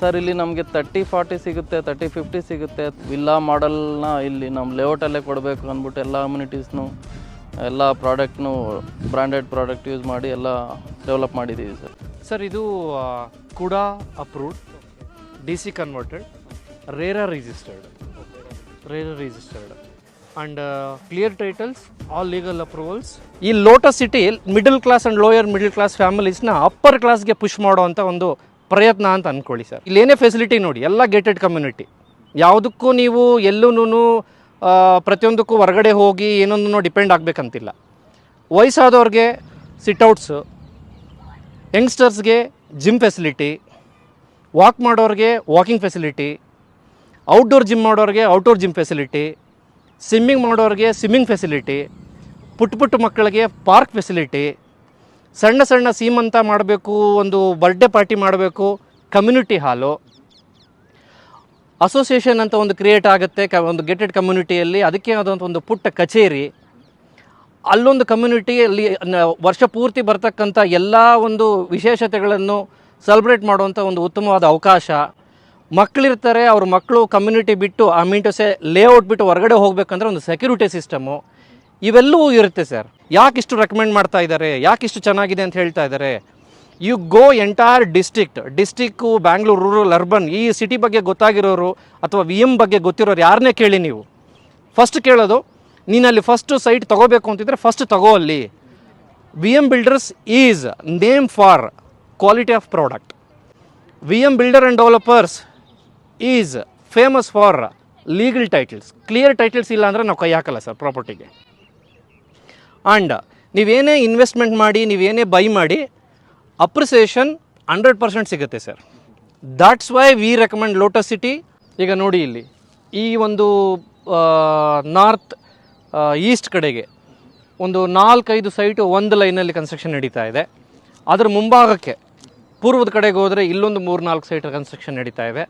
Sir ಇಲ್ಲಿ ನಮಗೆ thirty forty ಸಿಗುತ್ತೆ ತರ್ಟಿ ಫಿಫ್ಟಿ ಸಿಗುತ್ತೆ. ವಿಲ್ಲಾ ಮಾಡೆಲ್ನ ಇಲ್ಲಿ ನಮ್ಮ ಲೇಔಟಲ್ಲೇ ಕೊಡಬೇಕು ಅಂದ್ಬಿಟ್ಟು ಎಲ್ಲ ಅಮ್ಯುನಿಟೀಸ್ನು ಎಲ್ಲ ಪ್ರಾಡಕ್ಟ್ನು ಬ್ರ್ಯಾಂಡೆಡ್ ಪ್ರಾಡಕ್ಟ್ ಯೂಸ್ ಮಾಡಿ ಎಲ್ಲ ಡೆವಲಪ್ ಮಾಡಿದ್ದೀವಿ ಸರ್ ಸರ್ ಇದು ಕೂಡ approved D C converted RERA registered RERA registered and clear titles all legal approvals ಈ lotus city middle class and lower middle class ಫ್ಯಾಮಿಲೀಸ್ನ upper ಕ್ಲಾಸ್ಗೆ ಪುಷ್ ಮಾಡುವಂಥ ಒಂದು ಪ್ರಯತ್ನ ಅಂತ ಅಂದ್ಕೊಳ್ಳಿ ಸರ್. ಇಲ್ಲೇನೇ ಫೆಸಿಲಿಟಿ ನೋಡಿ, ಎಲ್ಲ ಗೇಟೆಡ್ ಕಮ್ಯುನಿಟಿ ಯಾವುದಕ್ಕೂ ನೀವು ಎಲ್ಲೂ ಪ್ರತಿಯೊಂದಕ್ಕೂ ಹೊರಗಡೆ ಹೋಗಿ ಏನೊಂದನ್ನು ಡಿಪೆಂಡ್ ಆಗಬೇಕಂತಿಲ್ಲ. ವಯಸ್ಸಾದವ್ರಿಗೆ ಸಿಟ್ಔಟ್ಸು ಯಂಗ್ಸ್ಟರ್ಸ್ಗೆ ಜಿಮ್ ಫೆಸಿಲಿಟಿ ವಾಕ್ ಮಾಡೋರಿಗೆ ವಾಕಿಂಗ್ ಫೆಸಿಲಿಟಿ ಔಟ್ಡೋರ್ ಜಿಮ್ ಮಾಡೋರಿಗೆ ಔಟ್ಡೋರ್ ಜಿಮ್ ಫೆಸಿಲಿಟಿ ಸ್ವಿಮ್ಮಿಂಗ್ ಮಾಡೋರಿಗೆ ಸ್ವಿಮ್ಮಿಂಗ್ ಫೆಸಿಲಿಟಿ ಪುಟ್ಟ ಪುಟ್ಟ ಮಕ್ಕಳಿಗೆ ಪಾರ್ಕ್ ಫೆಸಿಲಿಟಿ ಸಣ್ಣ ಸಣ್ಣ ಸೀಮಂತ ಮಾಡಬೇಕು, ಒಂದು ಬರ್ಡೇ ಪಾರ್ಟಿ ಮಾಡಬೇಕು ಕಮ್ಯುನಿಟಿ ಹಾಲು ಅಸೋಸಿಯೇಷನ್ ಅಂತ ಒಂದು ಕ್ರಿಯೇಟ್ ಆಗುತ್ತೆ, ಕ, ಒಂದು ಗೆಟೆಡ್ ಕಮ್ಯುನಿಟಿಯಲ್ಲಿ ಅದಕ್ಕೆ ಆದಂಥ ಒಂದು ಪುಟ್ಟ ಕಚೇರಿ. ಅಲ್ಲೊಂದು ಕಮ್ಯುನಿಟಿಯಲ್ಲಿ ವರ್ಷ ಪೂರ್ತಿ ಬರ್ತಕ್ಕಂಥ ಎಲ್ಲ ಒಂದು ವಿಶೇಷತೆಗಳನ್ನು ಸೆಲೆಬ್ರೇಟ್ ಮಾಡುವಂಥ ಒಂದು ಉತ್ತಮವಾದ ಅವಕಾಶ. ಮಕ್ಕಳಿರ್ತಾರೆ ಅವ್ರ ಮಕ್ಕಳು ಕಮ್ಯುನಿಟಿ ಬಿಟ್ಟು, ಆ ಮೀನ್ಟೊಸೆ ಲೇಔಟ್ ಬಿಟ್ಟು ಹೊರಗಡೆ ಹೋಗಬೇಕಂದ್ರೆ ಒಂದು ಸೆಕ್ಯೂರಿಟಿ ಸಿಸ್ಟಮು ಇವೆಲ್ಲವೂ ಇರುತ್ತೆ ಸರ್. ಯಾಕೆ ಇಷ್ಟು ರೆಕಮೆಂಡ್ ಮಾಡ್ತಾ ಇದ್ದಾರೆ ಇಷ್ಟು ಚೆನ್ನಾಗಿದೆ ಅಂತ ಹೇಳ್ತಾ ಇದ್ದಾರೆ you go entire district district Bangalore rural urban ಈ ಸಿಟಿ ಬಗ್ಗೆ ಗೊತ್ತಾಗಿರೋರು ಅಥವಾ ವಿ ಎಂ ಬಗ್ಗೆ ಗೊತ್ತಿರೋರು ಯಾರನ್ನೇ ಕೇಳಿ ನೀವು. ಫಸ್ಟ್ ಕೇಳೋದು, ನೀನಲ್ಲಿ ಫಸ್ಟ್ ಸೈಟ್ ತಗೋಬೇಕು ಅಂತಿದ್ರೆ ಫಸ್ಟ್ ತಗೋ ಅಲ್ಲಿ. V M builders is name for quality of product V M builder and developers is famous for legal titles clear titles ಇಲ್ಲ ಅಂದರೆ ನಾವು ಕೈ ಹಾಕಲ್ಲ ಸರ್ ಪ್ರಾಪರ್ಟಿಗೆ ಆ್ಯಂಡ್ ನೀವೇನೇ ಇನ್ವೆಸ್ಟ್ಮೆಂಟ್ ಮಾಡಿ, ನೀವೇನೇ ಬೈ ಮಾಡಿ ಅಪ್ರಿಸಿಯೇಷನ್ ಹಂಡ್ರೆಡ್ ಪರ್ಸೆಂಟ್ ಸಿಗುತ್ತೆ sir that's why we recommend lotus city ಈಗ ನೋಡಿ ಇಲ್ಲಿ, ಈ ಒಂದು ನಾರ್ತ್ ಈಸ್ಟ್ ಕಡೆಗೆ ಒಂದು ನಾಲ್ಕೈದು ಸೈಟು ಒಂದು ಲೈನಲ್ಲಿ ಕನ್ಸ್ಟ್ರಕ್ಷನ್ ನಡೀತಾ ಇದೆ. ಅದರ ಮುಂಭಾಗಕ್ಕೆ, ಪೂರ್ವದ ಕಡೆಗೆ ಹೋದರೆ ಇಲ್ಲೊಂದು ಮೂರು ನಾಲ್ಕು ಸೈಟ್ ಕನ್ಸ್ಟ್ರಕ್ಷನ್ ನಡೀತಾ ಇದೆ.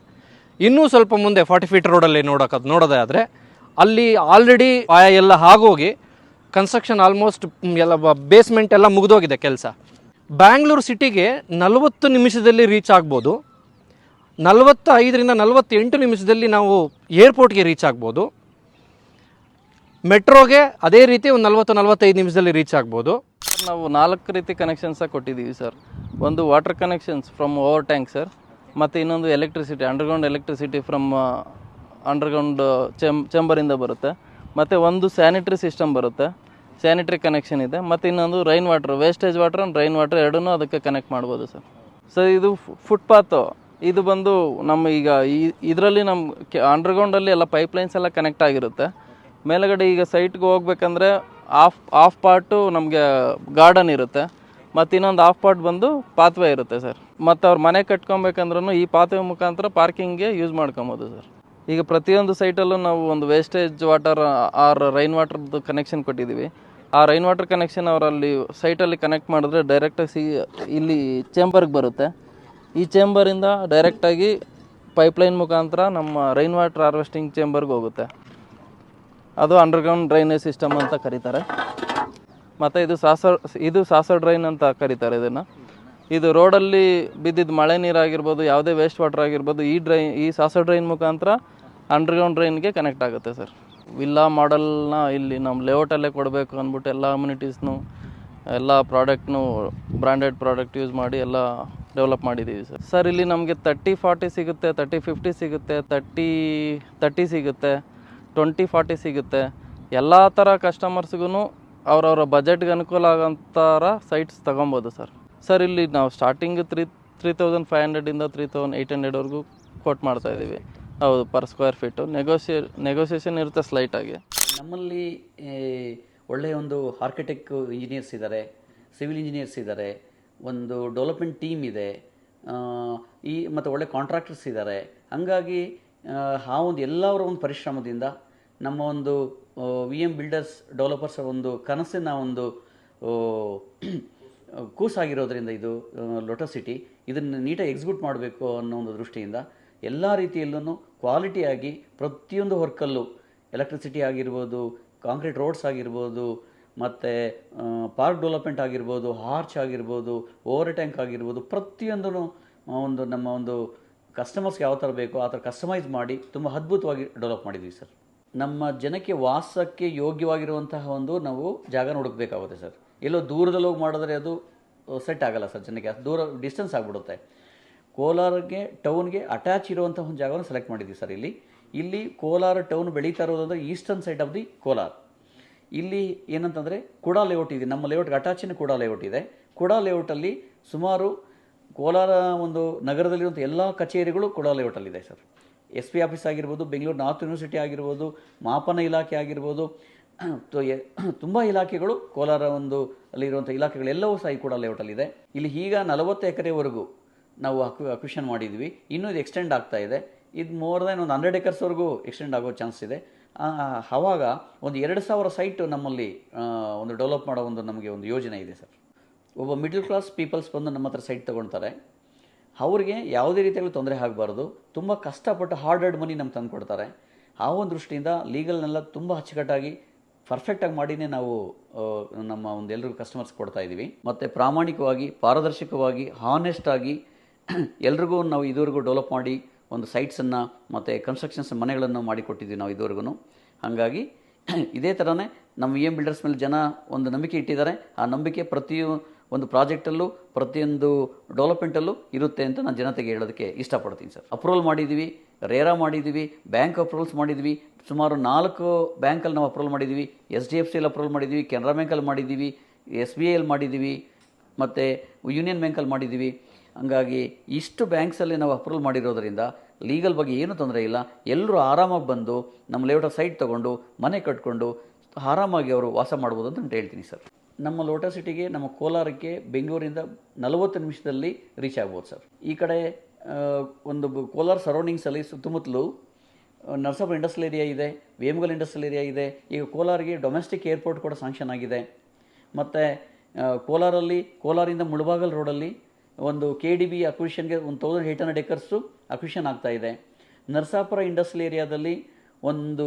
ಇನ್ನೂ ಸ್ವಲ್ಪ ಮುಂದೆ ಫಾರ್ಟಿ ಫೀಟ್ ರೋಡಲ್ಲಿ ನೋಡೋಕೆ ನೋಡೋದೇ ಆದರೆ ಅಲ್ಲಿ ಆಲ್ರೆಡಿ ಎಲ್ಲ ಆಗೋಗಿ ಕನ್ಸ್ಟ್ರಕ್ಷನ್ ಆಲ್ಮೋಸ್ಟ್ ಎಲ್ಲ ಬೇಸ್ಮೆಂಟ್ ಎಲ್ಲ ಮುಗಿದೋಗಿದೆ ಕೆಲಸ. ಬ್ಯಾಂಗ್ಳೂರು ಸಿಟಿಗೆ ನಲವತ್ತು ನಿಮಿಷದಲ್ಲಿ ರೀಚ್ ಆಗ್ಬೋದು. ನಲವತ್ತ ಐದರಿಂದ ನಲವತ್ತೆಂಟು ನಿಮಿಷದಲ್ಲಿ ನಾವು ಏರ್ಪೋರ್ಟ್ಗೆ ರೀಚ್ ಆಗ್ಬೋದು. ಮೆಟ್ರೋಗೆ ಅದೇ ರೀತಿ ಒಂದು ನಲವತ್ತು, ನಲವತ್ತೈದು ನಿಮಿಷದಲ್ಲಿ ರೀಚ್ ಆಗ್ಬೋದು. ನಾವು ನಾಲ್ಕು ರೀತಿ ಕನೆಕ್ಷನ್ಸ ಕೊಟ್ಟಿದ್ದೀವಿ ಸರ್ ಒಂದು water connections from over tank sir ಮತ್ತು ಇನ್ನೊಂದು electricity underground electricity from underground ಚೆಂಬರಿಂದ ಬರುತ್ತೆ. ಮತ್ತು ಒಂದು ಸ್ಯಾನಿಟ್ರಿ ಸಿಸ್ಟಮ್ ಬರುತ್ತೆ. ಸ್ಯಾನಿಟ್ರಿ ಕನೆಕ್ಷನ್ ಇದೆ. ಮತ್ತು ಇನ್ನೊಂದು rain water wastage water and rain water ಎರಡೂ ಅದಕ್ಕೆ ಕನೆಕ್ಟ್ ಮಾಡ್ಬೋದು ಸರ್. ಸರ್ ಇದು ಫುಟ್ಪಾತು ಇದು ಬಂದು ನಮ್ಮ ಈಗ ಈ, ಇದರಲ್ಲಿ ನಮ್ಮ ಅಂಡರ್ಗ್ರೌಂಡಲ್ಲಿ ಎಲ್ಲ ಪೈಪ್ಲೈನ್ಸ್ ಎಲ್ಲ ಕನೆಕ್ಟ್ ಆಗಿರುತ್ತೆ. ಮೇಲುಗಡೆ ಈಗ ಸೈಟ್ಗೆ ಹೋಗ್ಬೇಕಂದ್ರೆ ಆಫ್ ಆಫ್ ಪಾರ್ಟು ನಮಗೆ ಗಾರ್ಡನ್ ಇರುತ್ತೆ. ಮತ್ತು ಇನ್ನೊಂದು ಆಫ್ ಪಾರ್ಟ್ ಬಂದು ಪಾತ್ವೆ ಇರುತ್ತೆ ಸರ್. ಮತ್ತು ಅವ್ರ ಮನೆ ಕಟ್ಕೊಬೇಕಂದ್ರೂ ಈ ಪಾತ್ವೆ ಮುಖಾಂತರ ಪಾರ್ಕಿಂಗ್ಗೆ ಯೂಸ್ ಮಾಡ್ಕೊಬೋದು ಸರ್. ಈಗ ಪ್ರತಿಯೊಂದು ಸೈಟಲ್ಲೂ ನಾವು ಒಂದು ವೇಸ್ಟೇಜ್ ವಾಟರ್ ಆರ್ ರೈನ್ ವಾಟರ್ದು ಕನೆಕ್ಷನ್ ಕೊಟ್ಟಿದ್ದೀವಿ. ಆ ರೈನ್ ವಾಟರ್ ಕನೆಕ್ಷನ್ ಅವರಲ್ಲಿ ಸೈಟಲ್ಲಿ ಕನೆಕ್ಟ್ ಮಾಡಿದ್ರೆ ಡೈರೆಕ್ಟಾಗಿ ಸಿ ಇಲ್ಲಿ ಚೇಂಬರ್ಗೆ ಬರುತ್ತೆ. ಈ ಚೇಂಬರಿಂದ ಡೈರೆಕ್ಟಾಗಿ ಪೈಪ್ಲೈನ್ ಮುಖಾಂತರ ನಮ್ಮ ರೈನ್ ವಾಟರ್ ಹಾರ್ವೆಸ್ಟಿಂಗ್ ಚೇಂಬರ್ಗೆ ಹೋಗುತ್ತೆ. ಅದು ಅಂಡರ್ಗ್ರೌಂಡ್ ಡ್ರೈನೇಜ್ ಸಿಸ್ಟಮ್ ಅಂತ ಕರೀತಾರೆ. ಮತ್ತು ಇದು ಸಾಸ ಇದು ಸಾಸ ಡ್ರೈನ್ ಅಂತ ಕರೀತಾರೆ ಇದನ್ನು. ಇದು ರೋಡಲ್ಲಿ ಬಿದ್ದಿದ್ದ ಮಳೆ ನೀರಾಗಿರ್ಬೋದು, ಯಾವುದೇ ವೇಸ್ಟ್ ವಾಟರ್ ಆಗಿರ್ಬೋದು, ಈ ಡ್ರೈನ್ ಈ ಸಾಸ ಡ್ರೈನ್ ಮುಖಾಂತರ ಅಂಡರ್ಗ್ರೌಂಡ್ ಡ್ರೈನ್ಗೆ ಕನೆಕ್ಟ್ ಆಗುತ್ತೆ ಸರ್ ವಿಲ್ಲಾ ಮಾಡೆಲ್ನ ಇಲ್ಲಿ ನಮ್ಮ ಲೇಔಟಲ್ಲೇ ಕೊಡಬೇಕು ಅಂದ್ಬಿಟ್ಟು ಎಲ್ಲ ಅಮ್ಯುನಿಟೀಸ್ನು ಎಲ್ಲ ಪ್ರಾಡಕ್ಟ್ನು ಬ್ರ್ಯಾಂಡೆಡ್ ಪ್ರಾಡಕ್ಟ್ ಯೂಸ್ ಮಾಡಿ ಎಲ್ಲ ಡೆವಲಪ್ ಮಾಡಿದ್ದೀವಿ ಸರ್ ಸರ್ ಇಲ್ಲಿ ನಮಗೆ ತರ್ಟಿ ಫಾರ್ಟಿ ಸಿಗುತ್ತೆ ತರ್ಟಿ ಫಿಫ್ಟಿ ಸಿಗುತ್ತೆ ತರ್ಟಿ ತರ್ಟಿ ಸಿಗುತ್ತೆ ಟ್ವೆಂಟಿ ಫಾರ್ಟಿ ಸಿಗುತ್ತೆ. ಎಲ್ಲ ಥರ ಕಸ್ಟಮರ್ಸ್ಗೂ ಅವರವರ ಬಜೆಟ್ಗೆ ಅನುಕೂಲ ಆಗೋಂಥರ ಸೈಟ್ಸ್ ತೊಗೊಬೋದು ಸರ್ ಸರ್ ಇಲ್ಲಿ ನಾವು starting three three thousand five ಹಂಡ್ರೆಡಿಂದ three thousand eight ಹಂಡ್ರೆಡ್ವರೆಗೂ ಕೊಟ್ ಮಾಡ್ತಾ ಇದ್ದೀವಿ. ಹೌದು ಪರ್ ಸ್ಕ್ವೇರ್ ಫೀಟು ನೆಗೋಸಿಯೇ ನೆಗೋಸಿಯೇಷನ್ ಇರುತ್ತೆ ಸ್ಲೈಟಾಗಿ ನಮ್ಮಲ್ಲಿ ಒಳ್ಳೆಯ ಒಂದು ಆರ್ಕಿಟೆಕ್ಟ್ ಇಂಜಿನಿಯರ್ಸ್ ಇದ್ದಾರೆ ಸಿವಿಲ್ ಇಂಜಿನಿಯರ್ಸ್ ಇದ್ದಾರೆ ಒಂದು ಡೆವಲಪ್ಮೆಂಟ್ ಟೀಮ್ ಇದೆ ಈ ಮತ್ತು ಒಳ್ಳೆ ಕಾಂಟ್ರಾಕ್ಟರ್ಸ್ ಇದ್ದಾರೆ ಹಾಗಾಗಿ ಆ, ಒಂದು ಎಲ್ಲರ ಒಂದು ಪರಿಶ್ರಮದಿಂದ ನಮ್ಮ ಒಂದು ವಿ ಎಂ ಬಿಲ್ಡರ್ಸ್ ಡೆವಲಪರ್ಸ್ ಒಂದು ಕನಸಿನ ಒಂದು ಕೂಸಾಗಿರೋದ್ರಿಂದ ಇದು ಲೋಟಸ್ ಸಿಟಿ ಇದನ್ನು ನೀಟಾಗಿ ಎಕ್ಸಿಕ್ಯೂಟ್ ಮಾಡಬೇಕು ಅನ್ನೋ ಒಂದು ದೃಷ್ಟಿಯಿಂದ ಎಲ್ಲ ರೀತಿಯಲ್ಲೂ ಕ್ವಾಲಿಟಿಯಾಗಿ ಪ್ರತಿಯೊಂದು ವರ್ಕಲ್ಲೂ ಎಲೆಕ್ಟ್ರಿಸಿಟಿ ಆಗಿರ್ಬೋದು ಕಾಂಕ್ರೀಟ್ ರೋಡ್ಸ್ ಆಗಿರ್ಬೋದು, ಮತ್ತು ಪಾರ್ಕ್ ಡೆವಲಪ್ಮೆಂಟ್ ಆಗಿರ್ಬೋದು ಹಾರ್ಚ್ ಆಗಿರ್ಬೋದು ಓವರ್ ಟ್ಯಾಂಕ್ ಆಗಿರ್ಬೋದು ಪ್ರತಿಯೊಂದೂ ಒಂದು ನಮ್ಮ ಒಂದು ಕಸ್ಟಮರ್ಸ್ಗೆ ಯಾವ ಥರ ಬೇಕೋ ಆ ಥರ ಕಸ್ಟಮೈಸ್ ಮಾಡಿ ತುಂಬ ಅದ್ಭುತವಾಗಿ ಡೆವಲಪ್ ಮಾಡಿದ್ವಿ ಸರ್ ನಮ್ಮ ಜನಕ್ಕೆ ವಾಸಕ್ಕೆ ಯೋಗ್ಯವಾಗಿರುವಂತಹ ಒಂದು ನಾವು ಜಾಗ ಹುಡುಕ್ಬೇಕಾಗುತ್ತೆ ಸರ್ ಎಲ್ಲೋ ದೂರದಲ್ಲಿ ಹೋಗಿ ಮಾಡಿದ್ರೆ ಅದು ಸೆಟ್ ಆಗಲ್ಲ ಸರ್ ಜನಕ್ಕೆ. ದೂರ ಡಿಸ್ಟೆನ್ಸ್ ಆಗಿಬಿಡುತ್ತೆ. ಕೋಲಾರಕ್ಕೆ, ಟೌನ್ಗೆ ಅಟ್ಯಾಚ್ ಇರುವಂಥ ಒಂದು ಜಾಗವನ್ನು ಸೆಲೆಕ್ಟ್ ಮಾಡಿದ್ದೀವಿ ಸರ್ ಇಲ್ಲಿ. ಇಲ್ಲಿ ಕೋಲಾರ ಟೌನ್ ಬೆಳೀತಾ ಇರೋದಂದ್ರೆ eastern side of the Kolar. ಇಲ್ಲಿ ಏನಂತಂದರೆ ಕುಡಾ ಲೇಔಟ್ ಇದೆ. ನಮ್ಮ ಲೇಔಟ್ಗೆ ಅಟ್ಯಾಚಿನ ಕುಡಾ ಲೇಔಟ್ ಇದೆ. ಕುಡಾ ಲೇಔಟಲ್ಲಿ ಸುಮಾರು ಕೋಲಾರ ಒಂದು ನಗರದಲ್ಲಿರುವಂಥ ಎಲ್ಲ ಕಚೇರಿಗಳು ಕುಡಾ ಲೇಔಟಲ್ಲಿದೆ ಸರ್ ಎಸ್ ಪಿ ಆಫೀಸ್ ಆಗಿರ್ಬೋದು, ಬೆಂಗಳೂರು ನಾರ್ತ್ ಯೂನಿವರ್ಸಿಟಿ ಆಗಿರ್ಬೋದು, ಮಾಪನ ಇಲಾಖೆ ಆಗಿರ್ಬೋದು ತುಂಬ ಇಲಾಖೆಗಳು ಕೋಲಾರ ಒಂದು ಅಲ್ಲಿರುವಂಥ ಇಲಾಖೆಗಳೆಲ್ಲವೂ ಸಹ ಈ ಕೂಡ ಲೇಔಟಲ್ಲಿದೆ ಇಲ್ಲಿ ಈಗ ನಲವತ್ತು ಎಕರೆವರೆಗೂ ನಾವು ಅಕ್ವಿ ಅಕ್ವಿಷನ್ ಮಾಡಿದ್ವಿ. ಇನ್ನೂ ಇದು ಎಕ್ಸ್ಟೆಂಡ್ ಆಗ್ತಾ ಇದೆ. ಇದು ಮೋರ್ ದೆನ್ ಒಂದು ಹಂಡ್ರೆಡ್ ಎಕರ್ಸ್ವರೆಗೂ ಎಕ್ಸ್ಟೆಂಡ್ ಆಗೋ ಚಾನ್ಸ್ ಇದೆ. ಆವಾಗ ಒಂದು ಎರಡು ಸಾವಿರ ಸೈಟ್ ನಮ್ಮಲ್ಲಿ ಒಂದು ಡೆವಲಪ್ ಮಾಡೋ ಒಂದು ನಮಗೆ ಒಂದು ಯೋಜನೆ ಇದೆ ಸರ್. ಒಬ್ಬ ಮಿಡ್ಲ್ ಕ್ಲಾಸ್ ಪೀಪಲ್ಸ್ ಬಂದು ನಮ್ಮ ಹತ್ರ ಸೈಟ್ ತೊಗೊಳ್ತಾರೆ ಅವ್ರಿಗೆ ಯಾವುದೇ ರೀತಿಯಲ್ಲೂ ತೊಂದರೆ ಆಗಬಾರ್ದು. ತುಂಬ ಕಷ್ಟಪಟ್ಟು ಹಾರ್ಡ್ ಹಾರ್ಡ್ ಮನಿ ನಮ್ಗೆ ತಂದು ಕೊಡ್ತಾರೆ. ಆ ಒಂದು ದೃಷ್ಟಿಯಿಂದ ಲೀಗಲ್ನೆಲ್ಲ ತುಂಬ ಅಚ್ಚುಕಟ್ಟಾಗಿ ಪರ್ಫೆಕ್ಟಾಗಿ ಮಾಡಿನೇ ನಾವು ನಮ್ಮ ಒಂದು ಎಲ್ಲರಿಗೂ ಕಸ್ಟಮರ್ಸ್ ಕೊಡ್ತಾ ಇದ್ದೀವಿ ಮತ್ತು ಪ್ರಾಮಾಣಿಕವಾಗಿ, ಪಾರದರ್ಶಕವಾಗಿ ಹಾನೆಸ್ಟ್ ಆಗಿ ಎಲ್ರಿಗೂ ನಾವು ಇದುವರೆಗೂ ಡೆವಲಪ್ ಮಾಡಿ ಒಂದು ಸೈಟ್ಸನ್ನು ಮತ್ತು ಕನ್ಸ್ಟ್ರಕ್ಷನ್ಸ್ ಮನೆಗಳನ್ನು ಮಾಡಿಕೊಟ್ಟಿದ್ದೀವಿ ನಾವು ಇದುವರೆಗೂ. ಹಾಗಾಗಿ ಇದೇ ಥರನೇ ನಮ್ಮ ಇ ಎಂ ಬಿಲ್ಡರ್ಸ್ ಮೇಲೆ ಜನ ಒಂದು ನಂಬಿಕೆ ಇಟ್ಟಿದ್ದಾರೆ. ಆ ನಂಬಿಕೆ ಪ್ರತಿಯೊ ಒಂದು ಪ್ರಾಜೆಕ್ಟಲ್ಲೂ, ಪ್ರತಿಯೊಂದು ಡೆವಲಪ್ಮೆಂಟಲ್ಲೂ ಇರುತ್ತೆ ಅಂತ ನಾನು ಜನತೆಗೆ ಹೇಳೋದಕ್ಕೆ ಇಷ್ಟಪಡ್ತೀನಿ ಸರ್. ಅಪ್ರೂವಲ್ ಮಾಡಿದ್ದೀವಿ ರೇರಾ ಮಾಡಿದ್ದೀವಿ ಬ್ಯಾಂಕ್ ಅಪ್ರೂವಲ್ಸ್ ಮಾಡಿದ್ವಿ ಸುಮಾರು ನಾಲ್ಕು ಬ್ಯಾಂಕಲ್ಲಿ ನಾವು ಅಪ್ರೂವಲ್ ಮಾಡಿದ್ದೀವಿ. ಎಸ್ ಡಿ ಎಫ್ ಸಿಯಲ್ಲಿ ಅಪ್ರೂವಲ್ ಮಾಡಿದ್ದೀವಿ. ಕೆನರಾ ಬ್ಯಾಂಕಲ್ಲಿ ಮಾಡಿದ್ದೀವಿ. ಎಸ್ ಬಿ ಐಯಲ್ಲಿ ಮಾಡಿದ್ದೀವಿ. ಮತ್ತು ಯೂನಿಯನ್ ಬ್ಯಾಂಕಲ್ಲಿ ಮಾಡಿದ್ದೀವಿ. ಹಂಗಾಗಿ ಇಷ್ಟು ಬ್ಯಾಂಕ್ಸಲ್ಲಿ ನಾವು ಅಪ್ರೂವಲ್ ಮಾಡಿರೋದ್ರಿಂದ ಲೀಗಲ್ ಬಗ್ಗೆ ಏನೂ ತೊಂದರೆ ಇಲ್ಲ. ಎಲ್ಲರೂ ಆರಾಮಾಗಿ ಬಂದು ನಮ್ಮ ಲೇಔಟ ಸೈಟ್ ತೊಗೊಂಡು, ಮನೆ ಕಟ್ಕೊಂಡು ಆರಾಮಾಗಿ ಅವರು ವಾಸ ಮಾಡ್ಬೋದು ಅಂತ ಹೇಳ್ತೀನಿ ಸರ್. ನಮ್ಮ ಲೋಟ ಸಿಟಿಗೆ, ನಮ್ಮ ಕೋಲಾರಕ್ಕೆ ಬೆಂಗಳೂರಿಂದ ನಲವತ್ತು ನಿಮಿಷದಲ್ಲಿ ರೀಚ್ ಆಗ್ಬೋದು ಸರ್. ಈ ಕಡೆ ಒಂದು ಕೋಲಾರ ಸರೌಂಡಿಂಗ್ಸಲ್ಲಿ ಸುತ್ತಮುತ್ತಲು ನರಸಾಪುರ ಇಂಡಸ್ಟ್ರಿಯಲ್ ಏರಿಯಾ ಇದೆ, ವೇಮಗಲ್ ಇಂಡಸ್ಟ್ರಿಯಲ್ ಏರಿಯಾ ಇದೆ, ಈಗ ಕೋಲಾರಿಗೆ ಡೊಮೆಸ್ಟಿಕ್ ಏರ್ಪೋರ್ಟ್ ಕೂಡ ಸಾಂಕ್ಷನ್ ಆಗಿದೆ. ಮತ್ತು ಕೋಲಾರಲ್ಲಿ, ಕೋಲಾರಿಂದ ಮುಳಬಾಗಲ್ ರೋಡಲ್ಲಿ ಒಂದು ಕೆ ಡಿ ಬಿ ಅಕ್ವಿಷನ್ಗೆ ಒಂದು thousand eight hundred acres acquisition ಆಗ್ತಾ ಇದೆ. ನರಸಾಪುರ ಇಂಡಸ್ಟ್ರಿಯಲ್ ಏರಿಯಾದಲ್ಲಿ ಒಂದು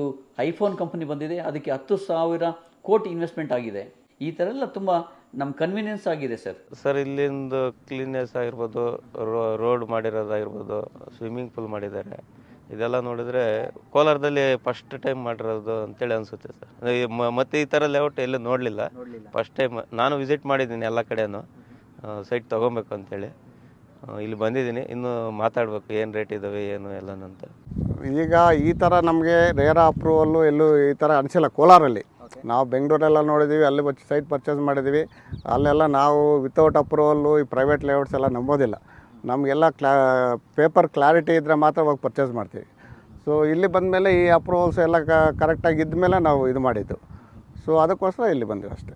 ಐಫೋನ್ ಕಂಪನಿ ಬಂದಿದೆ. ಅದಕ್ಕೆ ಹತ್ತು ಸಾವಿರ ಕೋಟಿ ಇನ್ವೆಸ್ಟ್ಮೆಂಟ್ ಆಗಿದೆ. ಈ ಥರ ಎಲ್ಲ ತುಂಬ ನಮ್ಮ ಕನ್ವೀನಿಯನ್ಸ್ ಆಗಿದೆ ಸರ್ ಸರ್ ಇಲ್ಲಿಂದ ಕ್ಲೀನ್ನೆಸ್ ಆಗಿರ್ಬೋದು ರೋಡ್ ಮಾಡಿರೋದಾಗಿರ್ಬೋದು ಸ್ವಿಮ್ಮಿಂಗ್ ಪೂಲ್ ಮಾಡಿದ್ದಾರೆ. ಇದೆಲ್ಲ ನೋಡಿದ್ರೆ ಕೋಲಾರದಲ್ಲಿ ಫಸ್ಟ್ ಟೈಮ್ ಮಾಡಿರೋದು ಅಂತೇಳಿ ಅನ್ಸುತ್ತೆ ಸರ್ ಮತ್ತೆ ಈ ಥರ ಲೇಔಟ್ ಎಲ್ಲೂ ನೋಡಲಿಲ್ಲ. ಫಸ್ಟ್ ಟೈಮ್ ನಾನು ವಿಸಿಟ್ ಮಾಡಿದ್ದೀನಿ ಎಲ್ಲ ಕಡೆನೂ. ಸೈಟ್ ತೊಗೊಬೇಕು ಅಂತೇಳಿ. ಇಲ್ಲಿ ಬಂದಿದ್ದೀನಿ. ಇನ್ನು ಮಾತಾಡಬೇಕು ಏನು ರೇಟ್ ಇದ್ದಾವೆ ಏನು ಎಲ್ಲನಂತ ಈಗ ಈ ಥರ ನಮಗೆ ರೇರ ಅಪ್ರೂವಲ್ಲು ಎಲ್ಲೂ ಈ ಥರ ಅನಿಸಿಲ್ಲ ಕೋಲಾರಲ್ಲಿ. ನಾವು ಬೆಂಗಳೂರೆಲ್ಲ ನೋಡಿದ್ದೀವಿ ಅಲ್ಲಿ ಸೈಟ್ ಪರ್ಚೇಸ್ ಮಾಡಿದ್ದೀವಿ ಅಲ್ಲೆಲ್ಲ ನಾವು ವಿತೌಟ್ ಅಪ್ರೂವಲ್ಲು ಈ ಪ್ರೈವೇಟ್ ಲೇಔಟ್ಸ್ ಎಲ್ಲ ನಂಬೋದಿಲ್ಲ. ನಮಗೆಲ್ಲ ಕ್ಲಾ ಪೇಪರ್ ಕ್ಲಾರಿಟಿ ಇದ್ದರೆ ಮಾತ್ರ ಹೋಗಿ ಪರ್ಚೇಸ್ ಮಾಡ್ತೀವಿ. ಸೊ ಇಲ್ಲಿ ಬಂದಮೇಲೆ ಈ ಅಪ್ರೂವಲ್ಸ್ ಎಲ್ಲ ಕರೆಕ್ಟಾಗಿ ಇದ್ದ ಮೇಲೆ ನಾವು ಇದು ಮಾಡಿದ್ದು. ಸೊ ಅದಕ್ಕೋಸ್ಕರ ಇಲ್ಲಿ ಬಂದೀವಿ ಅಷ್ಟೇ.